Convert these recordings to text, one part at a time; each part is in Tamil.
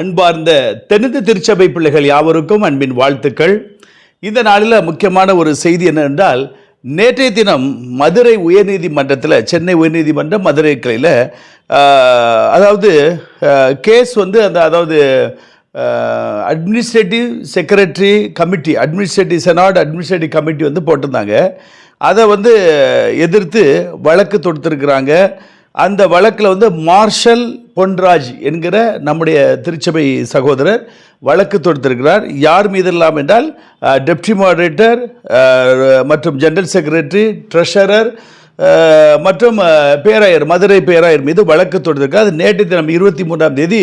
அன்பார்ந்த தென்னிந்து திருச்சபை பிள்ளைகள் யாவருக்கும் அன்பின் வாழ்த்துக்கள். இந்த நாளில் முக்கியமான ஒரு செய்தி என்னவென்றால் நேற்றைய தினம் மதுரை உயர்நீதிமன்றத்தில் சென்னை உயர்நீதிமன்றம் மதுரை கிளையில் அதாவது கேஸ் வந்து அந்த அதாவது administrative secretary committee administrative senate administrative committee வந்து போட்டிருந்தாங்க. அதை வந்து எதிர்த்து வழக்கு தொடுத்துருக்குறாங்க. அந்த வழக்கில் வந்து மார்ஷல் பொன்ராஜ் என்கிற நம்முடைய திருச்சபை சகோதரர் வழக்கு தொடுத்திருக்கிறார். யார் மீதெல்லாம் என்றால் டெப்டி மாடரேட்டர் மற்றும் ஜெனரல் செக்ரட்டரி ட்ரெஷரர் மற்றும் பேராயர் மதுரை பேராயர் மீது வழக்கு தொடுத்திருக்கார் அது நேற்று தினம் இருபத்தி மூன்றாம் தேதி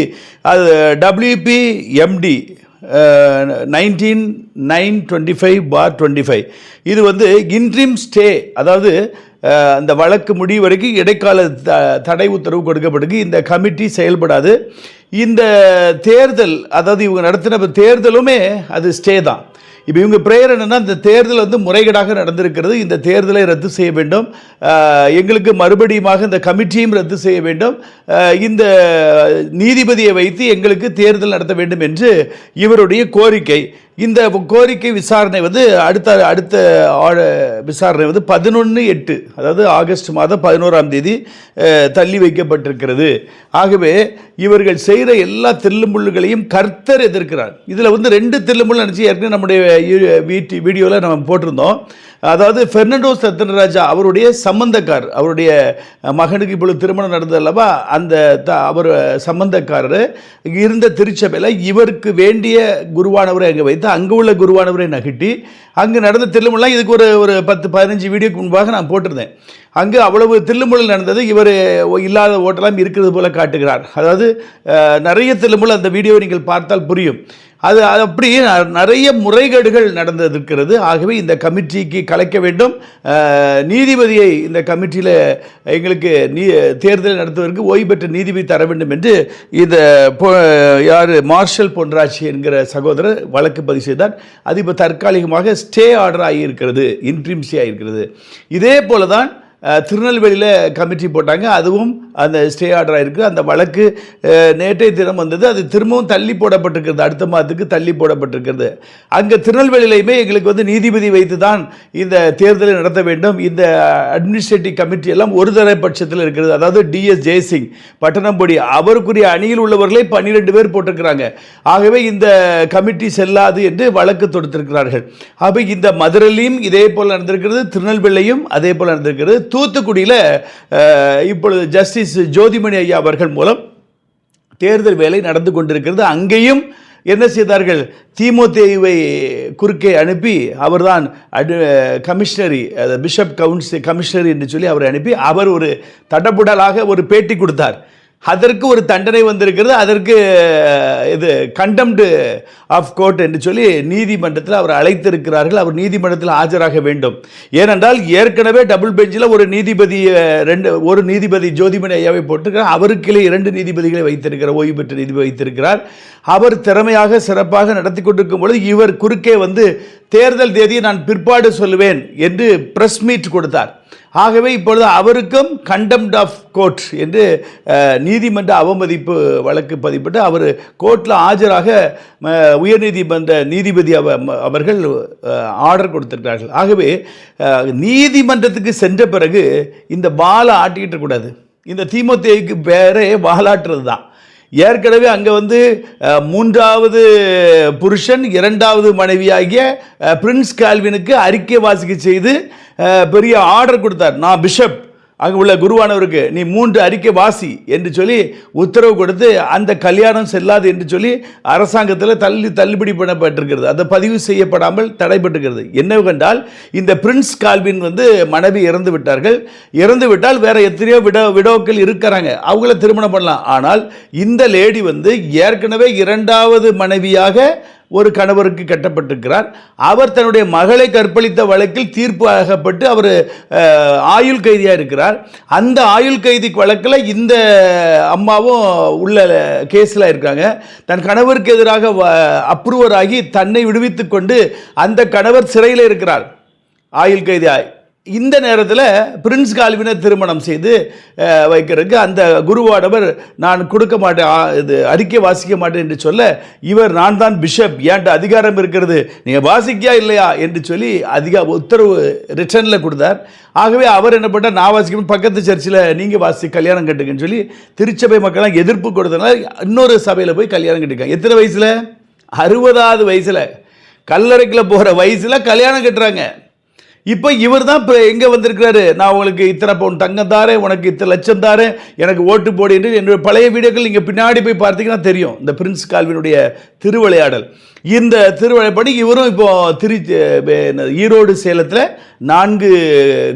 அது WP MD nineteen nine twenty five பார் டுவெண்ட்டி ஃபைவ் இது வந்து இன்ட்ரீம் ஸ்டே அதாவது அந்த வழக்கு முடிவு வரைக்கும் இடைக்கால த தடை உத்தரவு கொடுக்கப்பட்டிருக்கு. இந்த கமிட்டி செயல்படாது. இந்த தேர்தல் அதாவது இவங்க நடத்தின தேர்தலுமே அது ஸ்டே தான். இப்போ இவங்க பிரேயர் என்னென்னா இந்த தேர்தல் வந்து முறைகேடாக நடந்திருக்கிறது. இந்த தேர்தலை ரத்து செய்ய வேண்டும். எங்களுக்கு மறுபடியுமாக இந்த கமிட்டியும் ரத்து செய்ய வேண்டும். இந்த நீதிபதியை வைத்து எங்களுக்கு தேர்தல் நடத்த வேண்டும் என்று இவருடைய கோரிக்கை. இந்த கோரிக்கை விசாரணை வந்து அடுத்த அடுத்த விசாரணை வந்து பதினொன்று எட்டு அதாவது ஆகஸ்ட் மாதம் பதினோராம் தேதி தள்ளி வைக்கப்பட்டிருக்கிறது. ஆகவே இவர்கள் செய்கிற எல்லா தில்லுமுள்ளுகளையும் கர்த்தர் எதிர்க்கிறார். இதில் வந்து ரெண்டு தில்லுமுள் நினச்சி ஏற்கனவே நம்முடைய வீட்டு வீடியோவில் நம்ம போட்டிருந்தோம். அதாவது பெர்னண்டோ சத்யராஜா அவருடைய சம்பந்தக்கார் அவருடைய மகனுக்கு இப்பொழுது திருமணம் நடந்தது அல்லவா? அந்த த அவர் சம்பந்தக்காரர் இருந்த திருச்சபையில் இவருக்கு வேண்டிய குருவானவரை அங்கே வைத்து அங்கே உள்ள குருவானவரை நகட்டி அங்கே நடந்த திருமணம் இதுக்கு ஒரு ஒரு பத்து பதினஞ்சு வீடியோக்கு முன்பாக நான் போட்டிருந்தேன். அங்கு அவ்வளவு திருமுழல் நடந்தது இவர் இல்லாத ஓட்டெல்லாம் இருக்கிறது போல காட்டுகிறார். அதாவது நிறைய தில்லுமுழல் அந்த வீடியோவை நீங்கள் பார்த்தால் புரியும். அது அப்படி நிறைய முறைகேடுகள் நடந்திருக்கிறது. ஆகவே இந்த கமிட்டிக்கு கலைக்க வேண்டும். நீதிபதியை இந்த கமிட்டியில் எங்களுக்கு நீ தேர்தல் நடத்துவதற்கு ஓய்வு பெற்ற நீதிபதி தர வேண்டும் என்று இந்த யார் மார்ஷல் பொன்ராட்சி என்கிற சகோதரர் வழக்கு பதிவு செய்தார். அது இப்போ தற்காலிகமாக ஸ்டே ஆர்டர் ஆகியிருக்கிறது இன்ட்ரீம் ஆகியிருக்கிறது இதே போல தான் திருநெல்வேலியில் கமிட்டி போட்டாங்க. அதுவும் அந்த ஸ்டே ஆர்டர் ஆயிருக்கு அந்த வழக்கு நேற்றைய தினம் வந்தது. அது திரும்பவும் தள்ளி போடப்பட்டிருக்கிறது. அடுத்த மாதத்துக்கு தள்ளி போடப்பட்டிருக்கிறது. அங்கே திருநெல்வேலியிலையுமே எங்களுக்கு வந்து நீதிபதி வைத்து தான் இந்த தேர்தலை நடத்த வேண்டும். இந்த அட்மினிஸ்ட்ரேட்டிவ் கமிட்டி எல்லாம் ஒரு தர பட்சத்தில் இருக்கிறது. அதாவது டிஎஸ் ஜெயசிங் பட்டணம்பொடி அவருக்குரிய அணியில் உள்ளவர்களே பன்னிரெண்டு பேர் போட்டிருக்கிறாங்க. ஆகவே இந்த கமிட்டி செல்லாது என்று வழக்கு தொடுத்திருக்கிறார்கள். அப்போ இந்த மதுரையிலையும் இதே போல் நடந்திருக்கிறது. திருநெல்வேலியும் அதே போல் நடந்திருக்கிறது. தூத்துக்குடியில் இப்பொழுது ஜஸ்டிஸ் ஜோதிமணி ஐயா அவர்கள் மூலம் தேர்தல் வேலை நடந்து கொண்டிருக்கிறது. அங்கேயும் என்ன செய்தார்கள்? தீமோத்தேயுவை குறுக்கே அனுப்பி அவர்தான் அடு கமிஷனரி பிஷப் கவுன்சில் கமிஷனரி என்று சொல்லி அவரை அனுப்பி அவர் ஒரு தடபுடலாக ஒரு பேட்டி கொடுத்தார். அதற்கு ஒரு தண்டனை வந்திருக்கிறது. அதற்கு இது கண்டம்டு ஆஃப் கோர்ட் என்று சொல்லி நீதிமன்றத்தில் அவர் அழைத்திருக்கிறார்கள். அவர் நீதிமன்றத்தில் ஆஜராக வேண்டும். ஏனென்றால் ஏற்கனவே டபுள் பெஞ்சில் ஒரு நீதிபதி ரெண்டு ஒரு நீதிபதி ஜோதிமணி ஐயாவை போட்டிருக்கிறார். அவருக்கிலே இரண்டு நீதிபதிகளை வைத்திருக்கிறார். ஓய்வு பெற்ற நீதிபதி வைத்திருக்கிறார். அவர் திறமையாக சிறப்பாக நடத்தி கொண்டிருக்கும் பொழுது இவர் குறுக்கே வந்து தேர்தல் தேதியை நான் பிற்பாடு சொல்லுவேன் என்று பிரஸ் மீட் கொடுத்தார். ஆகவே இப்பொழுது அவருக்கும் கண்டம்ட் ஆஃப் கோர்ட் என்று நீதிமன்ற அவமதிப்பு வழக்கு பதிப்பட்டு அவர் கோர்ட்டில் ஆஜராக உயர்நீதிமன்ற நீதிபதி அவ அவர்கள் ஆர்டர் கொடுத்திருக்கிறார்கள். ஆகவே நீதிமன்றத்துக்கு சென்ற பிறகு இந்த பாலை ஆட்டிக்கிட்டு கூடாது இந்த திமுகவுக்கு பேரே வாலாட்டுறது தான் ஏற்கனவே அங்கே வந்து மூன்றாவது புருஷன் இரண்டாவது மனைவியாகிய பிரின்ஸ் கால்வினுக்கு அறிக்கை வாசிக்க செய்து பெரிய ஆர்டர் கொடுத்தார். நான் பிஷப். அங்கே உள்ள குருவானவருக்கு நீ மூன்று அறிக்கை வாசி என்று சொல்லி உத்தரவு கொடுத்து அந்த கல்யாணம் செல்லாது என்று சொல்லி அரசாங்கத்தில் தள்ளி தள்ளுபடி பண்ணப்பட்டிருக்கிறது. அதை பதிவு செய்யப்படாமல் தடைப்பட்டிருக்கிறது என்னவென்றால் இந்த பிரின்ஸ் கால்வின் வந்து மனைவி இறந்து விட்டார்கள். இறந்து விட்டால் வேற எத்தனையோ விடோ விடோக்கள் இருக்கிறாங்க. அவங்கள திருமணம் பண்ணலாம். ஆனால் இந்த லேடி வந்து ஏற்கனவே இரண்டாவது மனைவியாக ஒரு கணவருக்கு கட்டப்பட்டிருக்கிறார். அவர் தன்னுடைய மகளை கற்பழித்த வழக்கில் தீர்ப்பு ஆகப்பட்டு அவர் ஆயுள் கைதியாக இருக்கிறார். அந்த ஆயுள் கைதி வழக்கில் இந்த அம்மாவும் உள்ள கேஸில் இருக்காங்க. தன் கணவருக்கு எதிராக அப்ரூவர் ஆகி தன்னை விடுவித்து கொண்டு அந்த கணவர் சிறையில் இருக்கிறார். ஆயுள் கைதி இந்த நேரத்தில் பிரின்ஸ் கால்வினை திருமணம் செய்து வைக்கிறதுக்கு அந்த குருவானவர் நான் கொடுக்க மாட்டேன் இது அறிக்கை வாசிக்க மாட்டேன் என்று சொல்ல இவர் நான் தான் பிஷப் ஏன்ட்டு அதிகாரம் இருக்கிறது? நீங்கள் வாசிக்கியா இல்லையா? என்று சொல்லி அதிக உத்தரவு ரிட்டர்னில் கொடுத்தார். ஆகவே அவர் என்ன பண்ணால் நான் வாசிக்கணும் பக்கத்து சர்ச்சில் நீங்கள் வாசி கல்யாணம் கட்டுங்கன்னு சொல்லி திருச்சபை மக்கள்லாம் எதிர்ப்பு கொடுத்தனால இன்னொரு சபையில் போய் கல்யாணம் கட்டிருக்காங்க. எத்தனை வயசில்? அறுபதாவது வயசில். கல்லறைக்கில் போகிற வயசில் கல்யாணம் கட்டுறாங்க. இப்போ இவர் தான் இப்போ எங்கே வந்திருக்கிறாரு? நான் உங்களுக்கு இத்தனை பவுன் தங்கம் தாரேன் உனக்கு இத்தனை லட்சம் தாரேன் எனக்கு ஓட்டு போடு என்று என்னுடைய பழைய வீடியோக்கள் நீங்கள் பின்னாடி போய் பார்த்தீங்கன்னா தெரியும். இந்த பிரின்ஸ் கால்வினுடைய திருவிளையாடல். இந்த திருவிளையாடப்படி இவரும் இப்போ திரு ஈரோடு சேலத்தில் நான்கு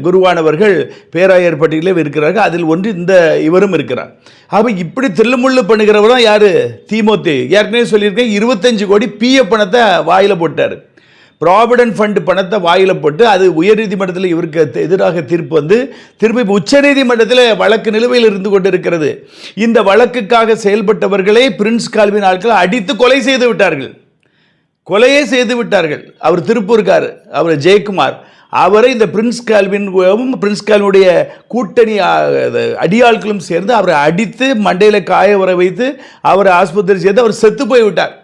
குருவானவர்கள் பேராயர் பட்டியலில் இருக்கிறார்கள். அதில் ஒன்று இந்த இவரும் இருக்கிறார். அப்போ இப்படி தில்லுமுள்ளு பண்ணுகிறவரும் யார்? தீமோத்தி. ஏற்கனவே சொல்லியிருக்கேன் இருபத்தஞ்சு கோடி பிஎஃப் பணத்தை வாயில் போட்டார். ப்ராவிடன்ட் ஃபண்ட் பணத்தை வாயில் போட்டு அது உயர்நீதிமன்றத்தில் இவருக்கு எதிராக தீர்ப்பு வந்து திரும்பி உச்சநீதிமன்றத்தில் வழக்கு நிலுவையில் இருந்து கொண்டு இருக்கிறது இந்த வழக்குக்காக செயல்பட்டவர்களை பிரின்ஸ் கால்வின் ஆட்கள் அடித்து கொலை செய்து விட்டார்கள். கொலையே செய்து விட்டார்கள். அவர் திருப்பூர்கார் அவர் ஜெயக்குமார். அவரை இந்த பிரின்ஸ் கால்வின் பிரின்ஸ் கால்வினுடைய கூட்டணி அது, அடியாட்களும் சேர்ந்து அவரை அடித்து மண்டையில் காய வர வைத்து அவரை ஆஸ்பத்திரி சேர்த்து அவர் செத்து போய் விட்டார்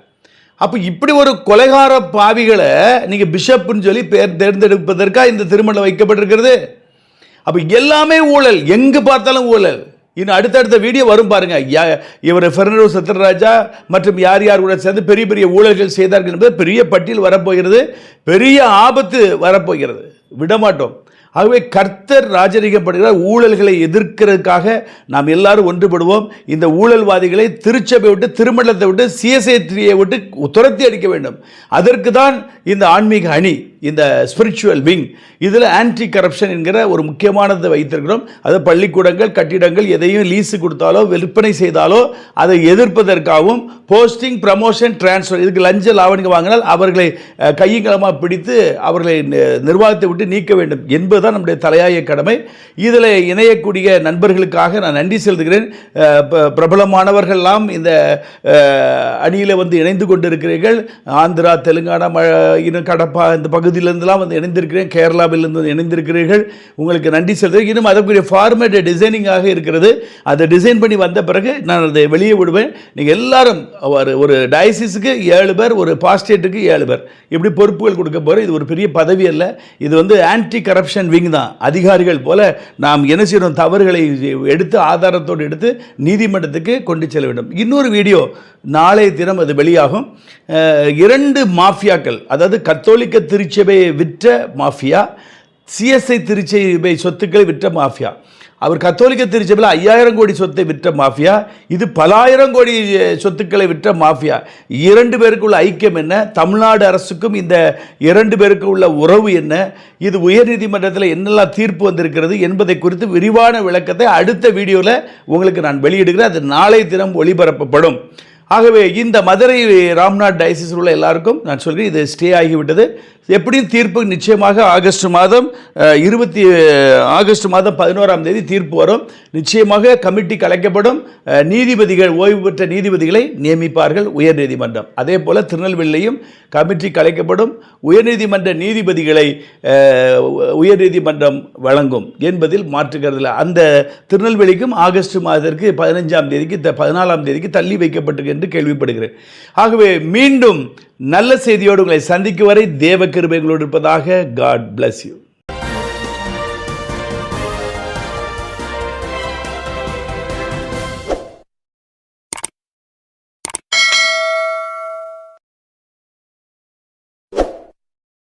அப்போ இப்படி ஒரு கொலைகார பாவிகளை நீங்கள் பிஷப்னு சொல்லி பேர் தேர்ந்தெடுப்பதற்காக இந்த திருமணம் வைக்கப்பட்டிருக்கிறது? அப்போ எல்லாமே ஊழல். எங்கு பார்த்தாலும் ஊழல். இன்னும் அடுத்தடுத்த வீடியோ வரும் பாருங்க. யா- இவர் பெர்னரோ சத்யராஜா மற்றும் யார் யார் கூட சேர்ந்து பெரிய பெரிய ஊழல்கள் செய்தார்கள் என்பது பெரிய பட்டியல் வரப்போகிறது. பெரிய ஆபத்து வரப்போகிறது. விடமாட்டோம். ஆகவே கர்த்தர் ராஜரிகப்படுகிறார் ஊழல்களை எதிர்க்கிறதுக்காக நாம் எல்லாரும் ஒன்றுபடுவோம். இந்த ஊழல்வாதிகளை திருச்சபை விட்டு திருமணத்தை விட்டு சிஎஸ்ஐ விட்டு துரத்தி அடிக்க வேண்டும். அதற்கு தான் இந்த ஆன்மீக அணி இந்த ஸ்பிரிச்சுவல் விங் இதில் ஆன்டி கரப்ஷன் என்கிற ஒரு முக்கியமானதை வைத்திருக்கிறோம். அது பள்ளிக்கூடங்கள் கட்டிடங்கள் எதையும் லீஸு கொடுத்தாலோ விற்பனை செய்தாலோ அதை எதிர்ப்பதற்காகவும் போஸ்டிங் ப்ரமோஷன் டிரான்ஸ்ஃபர் இதுக்கு லஞ்ச லாவணிக்கு வாங்கினால் அவர்களை கையங்கலமாக பிடித்து அவர்களை நிர்வாகத்தை விட்டு நீக்க வேண்டும். என்பதுதான் நம்முடைய தலையாய கடமை. இதில் இணையக்கூடிய நண்பர்களுக்காக நான் நன்றி செலுத்துகிறேன். ப- பிரபலமானவர்கள்லாம் இந்த அணியில் வந்து இணைந்து கொண்டிருக்கிறீர்கள். ஆந்திரா தெலுங்கானா ம கடப்பா இந்த பகுதி பகுதியிலேருந்துலாம் வந்து இணைந்திருக்கிறேன். கேரளாவிலிருந்து வந்து இணைந்திருக்கிறீர்கள். உங்களுக்கு நன்றி செலுத்துகிறேன். இன்னும் அதற்குரிய ஃபார்மேட் டிசைனிங்காக இருக்கிறது. அதை டிசைன் பண்ணி வந்த பிறகு நான் அதை வெளியே விடுவேன். நீங்கள் எல்லாரும் ஒரு ஒரு டயசிஸுக்கு ஏழு பேர் ஒரு பாஸ்டேட்டுக்கு ஏழு பேர். இப்படி பொறுப்புகள் கொடுக்க போகிறோம் இது ஒரு பெரிய பதவி அல்ல. இது வந்து ஆன்டி கரப்ஷன் விங் தான். அதிகாரிகள் போல நாம் என்ன செய்யணும்? தவறுகளை எடுத்து ஆதாரத்தோடு எடுத்து நீதிமன்றத்துக்கு கொண்டு செல்ல வேண்டும். இன்னொரு வீடியோ நாளைய தினம் அது வெளியாகும். இரண்டு மாஃபியாக்கள் அதாவது கத்தோலிக்க திருச்சி திருச்சபையை விற்ற மாஃபியா சிஎஸ்ஐ திருச்சபை சொத்துக்களை விற்ற மாஃபியா. அவர் கத்தோலிக்க திருச்சபையில் ஐயாயிரம் கோடி சொத்தை விற்ற மாஃபியா. இது பலாயிரம் கோடி சொத்துக்களை விற்ற மாஃபியா. இரண்டு பேருக்கு உள்ள ஐக்கியம் என்ன? தமிழ்நாடு அரசுக்கும் இந்த இரண்டு பேருக்கு உள்ள உறவு என்ன? இது உயர்நீதிமன்றத்தில் என்னெல்லாம் தீர்ப்பு வந்திருக்கிறது என்பதை குறித்து விரிவான விளக்கத்தை அடுத்த வீடியோவில் உங்களுக்கு நான் வெளியிடுகிறேன். அது நாளை தினம் ஒளிபரப்பப்படும். ஆகவே இந்த மதுரை ராம்நாத் டைசிஸில் உள்ள எல்லாருக்கும் நான் சொல்கிறேன் இது ஸ்டே ஆகிவிட்டது. எப்படியும் தீர்ப்பு நிச்சயமாக ஆகஸ்ட் மாதம் இருபத்தி ஆகஸ்ட் மாதம் பதினோராம் தேதி தீர்ப்பு வரும். நிச்சயமாக கமிட்டி கலைக்கப்படும் நீதிபதிகள் ஓய்வு பெற்ற நீதிபதிகளை நியமிப்பார்கள் உயர்நீதிமன்றம். அதே போல் திருநெல்வேலியிலையும் கமிட்டி கலைக்கப்படும் உயர்நீதிமன்ற நீதிபதிகளை அஹ், உயர்நீதிமன்றம் வழங்கும் என்பதில் மாற்றுகிறதில்ல அந்த திருநெல்வேலிக்கும் ஆகஸ்ட் மாதத்திற்கு பதினஞ்சாம் தேதிக்கு பதினாலாம் தேதிக்கு தள்ளி வைக்கப்பட்டிருக்கு என்று கேள்விப்படுகிறேன். ஆகவே மீண்டும் நல்ல செய்தியோடு உங்களை சந்திக்கும் வரை தேவ கிருபைகளோடு இருப்பதாக காட் பிளஸ் யூ